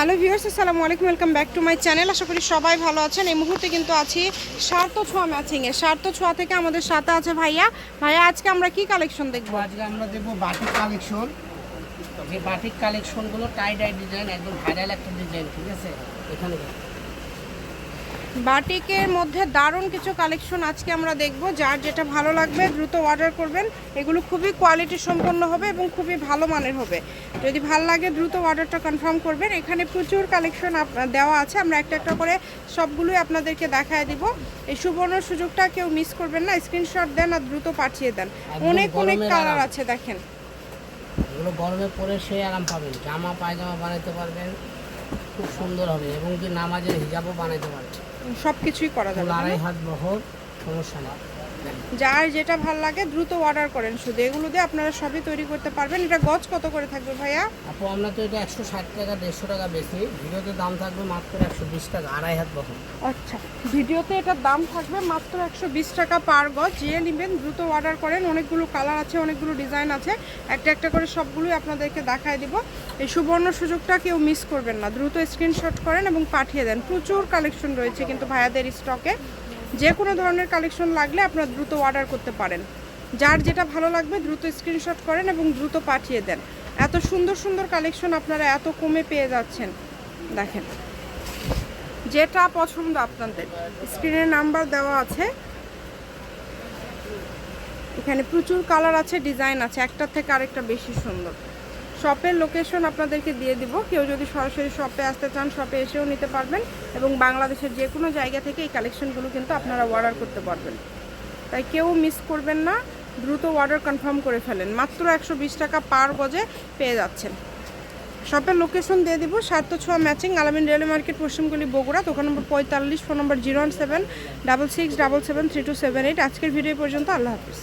Hello viewers, আসসালামু আলাইকুম, welcome back to my channel. আশা করি সবাই ভালো আছেন। এই মুহূর্তে কিন্তু আছি সার্থ ছোঁয়া ম্যাচিংয়ে এ সার্থ ছোঁয়া থেকে আমাদের সাথে আছে ভাইয়া। ভাইয়া, আজকে আমরা কি কালেকশন দেখব? আজকে আমরা দেখব বাটিক কালেকশন যে বাটিক কালেকশনগুলো টাই ডাই ডিজাইন একদম ভাইরাল একটা ডিজাইন ঠিক আছে? এখানে। বাটিকের মধ্যে দারুণ কিছু কালেকশন আজকে আমরা দেখব যার যেটা ভালো লাগবে দ্রুত অর্ডার করবেন। এগুলো খুবই কোয়ালিটি সম্পন্ন হবে এবং খুবই ভালো মানের হবে। যদি ভালো লাগে দ্রুত অর্ডারটা কনফার্ম করবেন। এখানে প্রচুর কালেকশন দেওয়া আছে। আমরা একটা একটা করে সবগুলোই আপনাদেরকে দেখায় দিব। এই সুবর্ণ সুযোগটা কেউ মিস করবেন না। স্ক্রিনশট দেন আর দ্রুত পাঠিয়ে দেন। অনেক অনেক কালার আছে দেখেন। এগুলো গরমে পরে সে আরাম পাবেন। জামা পায়জামা বানাতে পারবেন। খুব সুন্দর হবে এবং কি নামাজের হিজাবও বানাইতে পারবে। সব কিছুই করা যাবে আড়াই হাত বহর সমস্যা না। যার যেটা ভালো লাগে দ্রুত অর্ডার করেন। শুধু এগুলো দিয়ে আপনারা সবই তৈরি করতে পারবেন। এটা গজ কত করে থাকবে ভাইয়া? আপু আমরা তো এটা একশো ষাট টাকা দেড়শো টাকা বেশি। ভিডিওতে দাম থাকবে মাত্র একশো বিশ টাকা আড়াই হাত বহর আচ্ছা ভিডিওতে এটার দাম থাকবে মাত্র একশো বিশ টাকা পার গজ। যে নেবেন দ্রুত অর্ডার করেন। অনেকগুলো কালার আছে অনেকগুলো ডিজাইন আছে। একটা একটা করে সবগুলোই আপনাদেরকে দেখায় দিব। এই সুবর্ণ সুযোগটা কেউ মিস করবেন না। দ্রুত স্ক্রিনশট করেন এবং পাঠিয়ে দেন। প্রচুর কালেকশন রয়েছে কিন্তু ভাইয়াদের স্টকে যে কোনো ধরনের কালেকশন লাগলে আপনারা দ্রুত অর্ডার করতে পারেন। যার যেটা ভালো লাগবে দ্রুত স্ক্রিনশট করেন এবং দ্রুত পাঠিয়ে দেন। এত সুন্দর সুন্দর কালেকশন আপনারা এত কমে পেয়ে যাচ্ছেন। দেখেন। যেটা পছন্দ আপনাদের। স্ক্রিনের নাম্বার দেওয়া আছে। এখানে প্রচুর কালার আছে ডিজাইন আছে। একটার থেকে আরেকটা বেশি সুন্দর। শপের লোকেশন আপনাদেরকে দিয়ে দিব। কেউ যদি সরাসরি শপে আসতে চান শপে এসেও নিতে পারবেন এবং বাংলাদেশের যে কোনো জায়গা থেকে এই কালেকশনগুলো কিন্তু আপনারা অর্ডার করতে পারবেন। তাই কেউ মিস করবেন না, দ্রুত অর্ডার কনফার্ম করে ফেলেন। মাত্র একশো বিশ টাকা পার গজে পেয়ে যাচ্ছেন। শপের লোকেশন দিয়ে দিব সাত ছোঁয়া ম্যাচিং আলামিন রেলওয়ে মার্কেট পশ্চিমগুলি বগুড়া, দোকান নম্বর পঁয়তাল্লিশ, phone number zero one seven, double six, double seven, three two seven eight. আজকের ভিডিও পর্যন্ত, আল্লাহ হাফিজ।